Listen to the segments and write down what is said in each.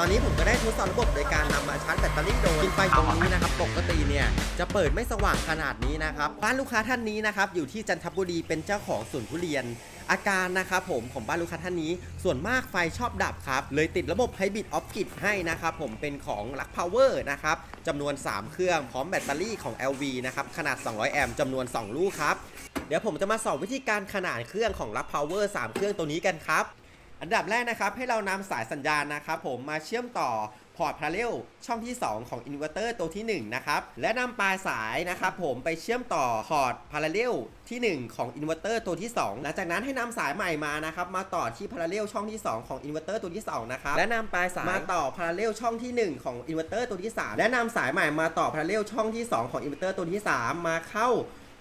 ตอนนี้ผมก็ได้ทดสอบระบบโดยการนำมาชาร์จแบตเตอรี่โดยไฟตรงนี้นะครับปกติเนี่ยจะเปิดไม่สว่างขนาดนี้นะครับบ้านลูกค้าท่านนี้นะครับอยู่ที่จันทบุรีเป็นเจ้าของสวนทุเรียน อาการนะครับผมของบ้านลูกค้าท่านนี้ ส่วนมากไฟชอบดับครับ เลยติดระบบไฮบริดออฟกิดให้นะครับผมเป็นของลักพาวเวอร์นะครับจำนวน 3 เครื่องพร้อมแบตเตอรี่ของ LV นะครับขนาด 200 แอมป์จำนวน 2 ลูกครับเดี๋ยวผมจะมาสอนวิธีการขนานเครื่องของลักพาวเวอร์3เครื่องตัวนี้กันครับ อันดับแรกนะครับให้เรานำสายสัญญาณนะครับผมมาเชื่อมต่อพอร์ตพาราเรลช่องที่ 2 ของอินเวอร์เตอร์ตัวที่ 1 นะครับ และนำปลายสายนะครับผมไปเชื่อมต่อพอร์ตพาราเรลที่ 1 ของอินเวอร์เตอร์ตัวที่ 2 หลังจากนั้นให้นำสายใหม่มานะครับมาต่อที่พาราเรลช่องที่ 2 ของอินเวอร์เตอร์ตัวที่ 2 นะครับ และนำปลายสายมาต่อพาราเรลช่องที่ 1 ของอินเวอร์เตอร์ตัวที่ 3 และนำสายใหม่มาต่อพาราเรลช่องที่ 2 ของอินเวอร์เตอร์ตัวที่ 3 มาเข้า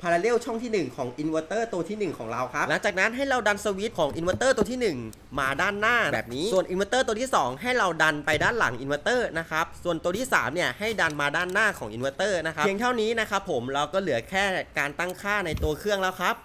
พาราเรลช่องที่ 1 ของอินเวอร์เตอร์ตัวที่ 1 ของเราครับ หลังจากนั้นให้เราดันสวิตช์ของอินเวอร์เตอร์ตัวที่ 1 มาด้านหน้าแบบนี้ ส่วนอินเวอร์เตอร์ตัวที่ 2 ให้เราดันไปด้านหลังอินเวอร์เตอร์นะครับ ส่วนตัวที่ 3 เนี่ยให้ดันมาด้านหน้าของอินเวอร์เตอร์นะครับเพียงเท่านี้นะครับผมเราก็เหลือแค่การตั้งค่าในตัวเครื่องแล้วครับ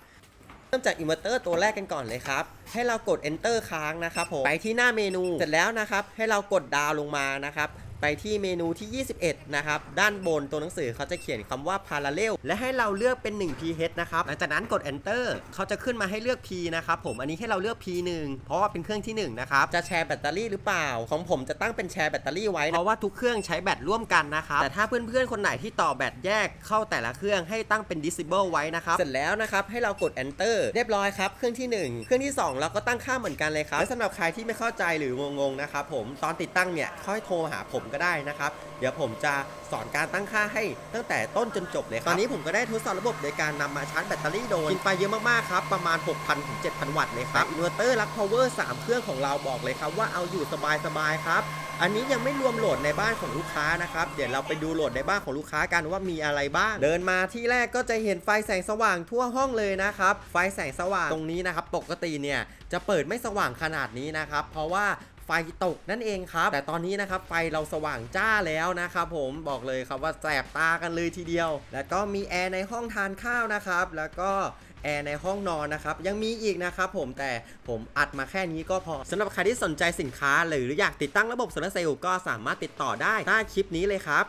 เริ่มจากอินเวอร์เตอร์ตัวแรกกันก่อนเลยครับ ให้เรากด enter ค้างนะครับผม ไปที่หน้าเมนู เสร็จแล้วนะครับ ให้เรากดดาวลงมานะครับ ไปที่เมนูที่ 21 นะครับ ด้านบนตัวหนังสือเขาจะเขียนคำว่า parallel และให้เราเลือกเป็น 1 ph นะครับ หลังจากนั้นกด enter เขาจะขึ้นมาให้เลือก p นะครับผม อันนี้ให้เราเลือก p 1เพราะว่าเป็นเครื่องที่ 1 นะครับ จะแชร์แบตเตอรี่หรือเปล่า ของผมจะตั้งเป็นแชร์แบตเตอรี่ไว้ เพราะว่าทุกเครื่องใช้แบตร่วมกันนะครับ แต่ถ้าเพื่อนๆ คนไหนที่ต่อแบตแยกเข้าแต่ละเครื่องให้ตั้งเป็น disable ไว้นะครับ เสร็จแล้วนะครับให้เรากด enter เรียบร้อยครับ เครื่องที่ 1 เครื่องที่ 2 เราก็ตั้งค่าเหมือนกันเลยครับและสำหรับใครที่ไม่เข้าใจหรืองงๆนะครับผมตอนติดตั้งเนี่ยค่อยโทรหาผมก็ได้นะครับ เดี๋ยวผมจะสอนการตั้งค่าให้ตั้งแต่ต้นจนจบเลยครับตอนนี้ผมก็ได้ทดสอบระบบโดยการนำมาชาร์จแบตเตอรี่โดยกินไฟเยอะมากๆครับ ประมาณ 6,000ถึง7,000 วัตต์เลยครับอินเวอร์เตอร์รักพาวเวอร์3เครื่องของเราบอกเลยครับว่าเอาอยู่สบายๆครับอันนี้ยังไม่รวมโหลดในบ้านของลูกค้านะครับ เดี๋ยวเราไปดูโหลดในบ้านของลูกค้ากันว่ามีอะไรบ้าง เดินมาที่แรกก็จะเห็นไฟแสงสว่างทั่วห้องเลยนะครับ ไฟแสงสว่างตรงนี้นะครับ ปกติเนี่ยจะเปิดไม่สว่างขนาดนี้นะครับ เพราะว่าไฟตกนั่นเองครับ แต่ตอนนี้นะครับไฟเราสว่างจ้าแล้วนะครับผมบอกเลยครับว่าแสบตากันเลยทีเดียว แล้วก็มีแอร์ในห้องทานข้าวนะครับ แล้วก็แอร์ในห้องนอนนะครับ ยังมีอีกนะครับผมแต่ผมอัดมาแค่นี้ก็พอสำหรับใครที่สนใจสินค้า หรืออยากติดตั้งระบบโซลาร์เซลล์ก็สามารถติดต่อได้ใต้คลิปนี้เลยครับ